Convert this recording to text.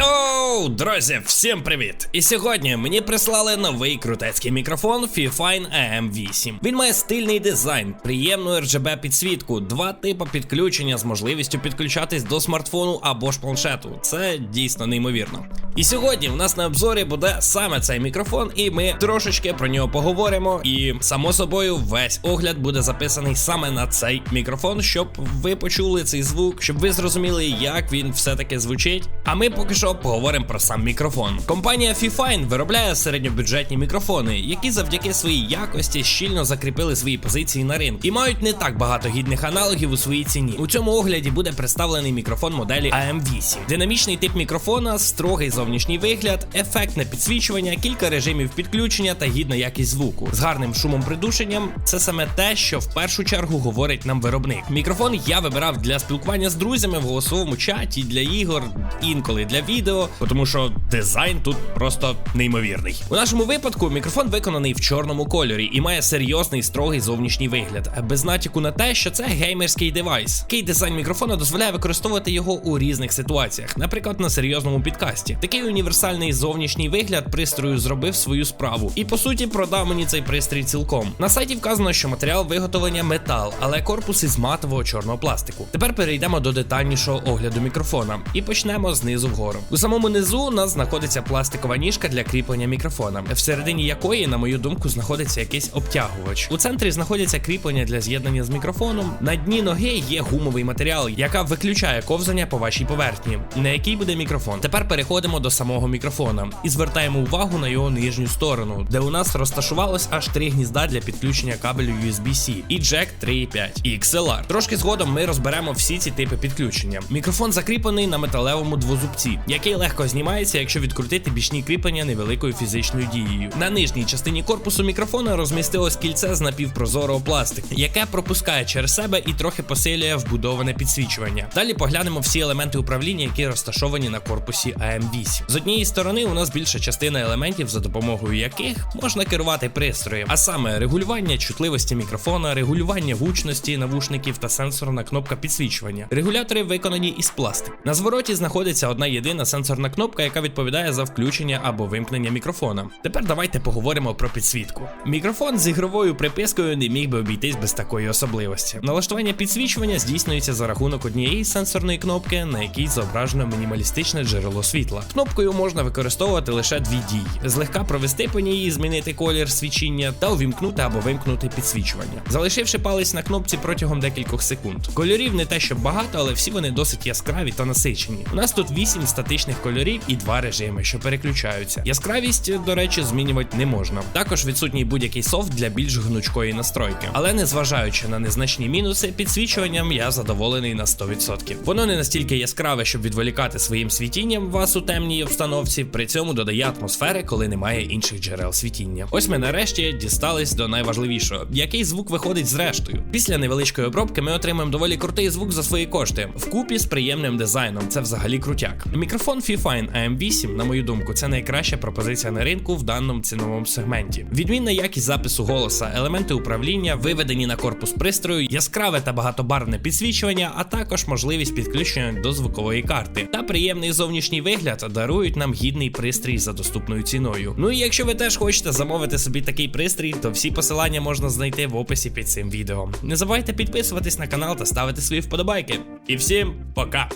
Йоу, друзі, всім привіт! І сьогодні мені прислали новий крутецький мікрофон Fifine AM8. Він має стильний дизайн, приємну RGB підсвітку, два типи підключення з можливістю підключатись до смартфону або ж планшету. Це дійсно неймовірно. І сьогодні в нас на обзорі буде саме цей мікрофон, і ми трошечки про нього поговоримо. І само собою, весь огляд буде записаний саме на цей мікрофон, щоб ви почули цей звук, щоб ви зрозуміли, як він все-таки звучить. А ми поки що поговоримо про сам мікрофон. Компанія Fifine виробляє середньобюджетні мікрофони, які завдяки своїй якості щільно закріпили свої позиції на ринку і мають не так багато гідних аналогів у своїй ціні. У цьому огляді буде представлений мікрофон моделі AM8. Динамічний тип мікрофона, строгий зовнішній вигляд, ефектне підсвічування, кілька режимів підключення та гідна якість звуку. З гарним шумом придушенням це саме те, що в першу чергу говорить нам виробник. Мікрофон я вибирав для спілкування з друзями в голосовому чаті, для ігор, інколи для відео, тому що дизайн тут просто неймовірний. У нашому випадку мікрофон виконаний в чорному кольорі і має серйозний строгий зовнішній вигляд, без натяку на те, що це геймерський девайс. Такий дизайн мікрофона дозволяє використовувати його у різних ситуаціях, наприклад, на серйозному підкасті. Такий універсальний зовнішній вигляд пристрою зробив свою справу і по суті продав мені цей пристрій цілком. На сайті вказано, що матеріал виготовлення метал, але корпус із матового чорного пластику. Тепер перейдемо до детальнішого огляду мікрофона і почнемо знизу вгору. У самому низу у нас знаходиться пластикова ніжка для кріплення мікрофона, всередині якої, на мою думку, знаходиться якийсь обтягувач. У центрі знаходяться кріплення для з'єднання з мікрофоном. На дні ноги є гумовий матеріал, яка виключає ковзання по вашій поверхні, на якій буде мікрофон. Тепер переходимо до самого мікрофона і звертаємо увагу на його нижню сторону, де у нас розташувалось аж три гнізда для підключення кабелю USB-C і джек 3.5 і XLR. Трошки згодом ми розберемо всі ці типи підключення. Мікрофон закріплений на металевому двозубці, який легко знімається, якщо відкрутити бічні кріплення невеликою фізичною дією. На нижній частині корпусу мікрофона розмістилось кільце з напівпрозорого пластику, яке пропускає через себе і трохи посилює вбудоване підсвічування. Далі поглянемо всі елементи управління, які розташовані на корпусі AM8. З однієї сторони, у нас більша частина елементів, за допомогою яких можна керувати пристроєм, а саме регулювання чутливості мікрофона, регулювання гучності навушників та сенсорна кнопка підсвічування. Регулятори виконані із пластику. На звороті знаходиться одна єдина сенсорна кнопка, яка відповідає за включення або вимкнення мікрофона. Тепер давайте поговоримо про підсвітку. Мікрофон з ігровою припискою не міг би обійтись без такої особливості. Налаштування підсвічування здійснюється за рахунок однієї сенсорної кнопки, на якій зображено мінімалістичне джерело світла. Кнопкою можна використовувати лише дві дії: злегка провести по ній, змінити колір свічіння та увімкнути або вимкнути підсвічування, залишивши палець на кнопці протягом декількох секунд. Кольорів не те, щоб багато, але всі вони досить яскраві та насичені. У нас тут 8 статичних кольорів і два режими, що переключаються. Яскравість, до речі, змінювати не можна. Також відсутній будь-який софт для більш гнучкої настройки. Але незважаючи на незначні мінуси, підсвічуванням я задоволений на 100%. Воно не настільки яскраве, щоб відволікати своїм світінням вас у темній обстановці, при цьому додає атмосфери, коли немає інших джерел світіння. Ось ми нарешті дістались до найважливішого, який звук виходить зрештою. Після невеличкої обробки ми отримаємо доволі крутий звук за свої кошти, вкупі з приємним дизайном. Це взагалі крутяк. Мікрофон Fifine AM8, на мою думку, це найкраща пропозиція на ринку в даному ціновому сегменті. Відмінна якість запису голоса, елементи управління, виведені на корпус пристрою, яскраве та багатобарвне підсвічування, а також можливість підключення до звукової карти. Та приємний зовнішній вигляд дарують нам гідний пристрій за доступною ціною. Ну і якщо ви теж хочете замовити собі такий пристрій, то всі посилання можна знайти в описі під цим відео. Не забувайте підписуватись на канал та ставити свої вподобайки. І всім пока!